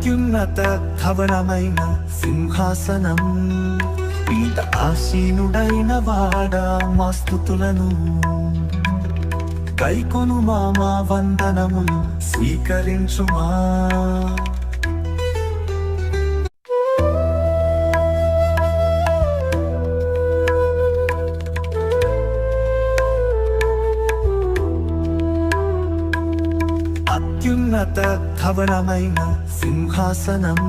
అత్యున్నత భవనమైన సింహాసనం పీత ఆసీనుడైన వాడ మాస్తుతులను కైకొను మామా వందనమును స్వీకరించుమా అత్యున్నత ధవనమైన సింహాసనం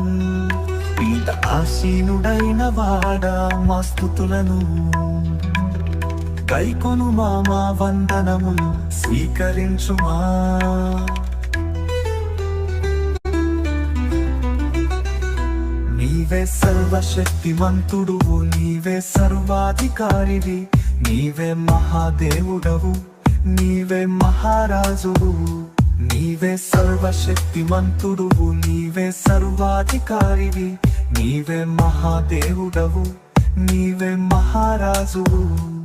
పీత ఆసీనుడైన వాడ మా స్థుతులను కైకొను మామా వందనమును స్వీకరించుమా. నీవే సర్వశక్తిమంతుడు నీవే సర్వాధికారివి నీవే మహాదేవుడవు నీవే మహారాజువు. నీవే సర్వశక్తిమంతుడువు నీవే సర్వాధికారివి నీవే మహాదేవుడవు నీవే మహారాజువు.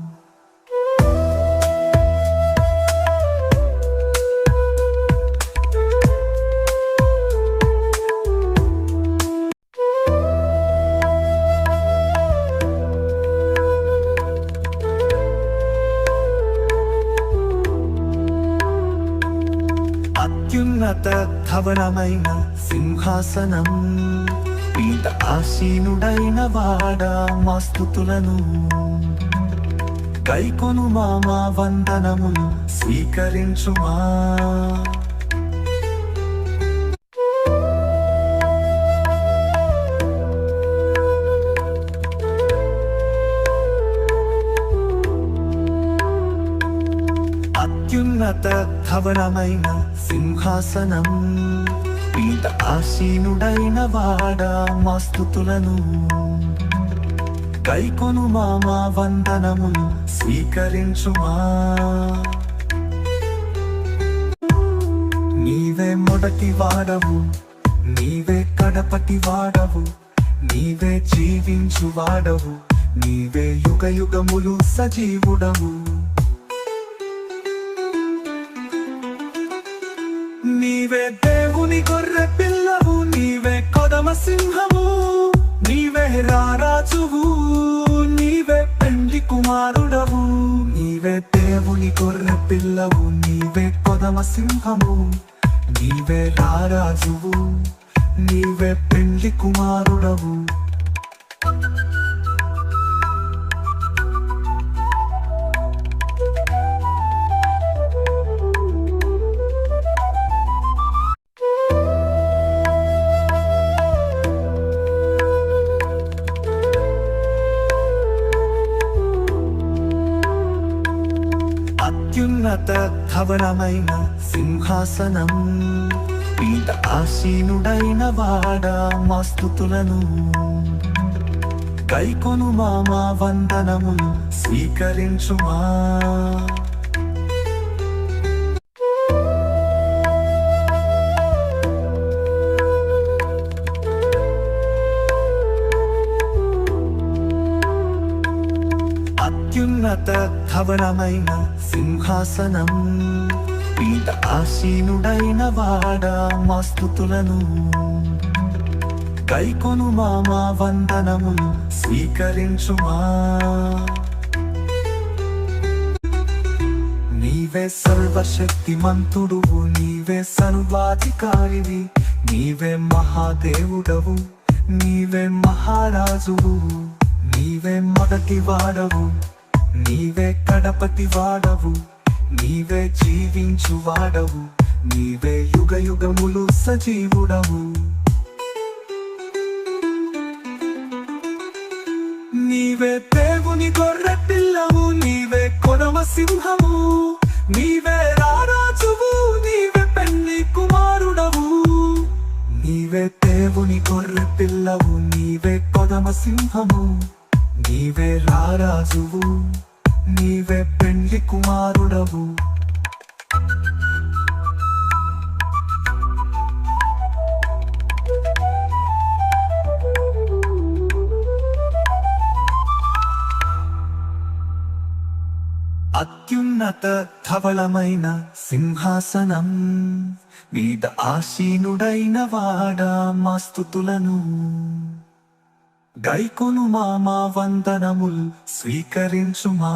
అత్యున్నత ధవనమైన సింహాసనం. పీత ఆసీనుడైన వాడ మా స్థుతులను కైకొను మామా వందనమును స్వీకరించుమా. అత్యున్నత ధవరమైన సింహాసనం. పీత ఆసీనుడైన వాడ మాస్తుతులను. కైకొను మామా వందనమును స్వీకరించుమా. నీవే మొదటి వాడవు నీవే కడపటి వాడవు నీవే జీవించు వాడవు నీవే యుగ యుగములు సజీవుడవు. నీవే దేవుని గొర్రె పిల్లవు నీవే కొదమ సింహము నీవే రారాజువు నీవే పెండి కుమారుడవు నీవే దేవుని గొర్రె పిల్లవు నీవే కొదమ సింహము నీవే రారాజువు నీవే పెండి కుమారుడవు. ఉన్నత ధవనమైన సింహాసనం పీత ఆసీనుడైన వాడ మా స్థుతులను కైకొను మామా వందనమును స్వీకరించుమా? అత్యున్నత సింహాసనం పీఠ ఆసీనుడైన వాడ మాస్తుతులను. కైకొను మామా వందనము స్వీకరించుమా. నీవే సర్వశక్తిమంతుడువు నీవే సర్వాధికారివి నీవే మహాదేవుడవు నీవే మహారాజువు నీవే మొదటి వాడవు నీవే కడపటి వాడవు నీవే జీవించు వాడవు నీవే యుగ యుగములు సజీవుడవు. నీవే దేవుని గొర్రె పిల్లవు నీవే కొనవ సింహము నీవే రారాజువు నీవే పెళ్ళి కుమారుడవు. నీవే దేవుని గొర్రె పిల్లవు నీవే కొనవ సింహము. నీవే రారాజువు నీవే పెళ్ళి కుమారుడవు. అత్యున్నత ధవళమైన సింహాసనం మీద ఆసీనుడైన వాడా మాస్తుతులను గైకొను మా మా వందనముల్ స్వీకరించుమా?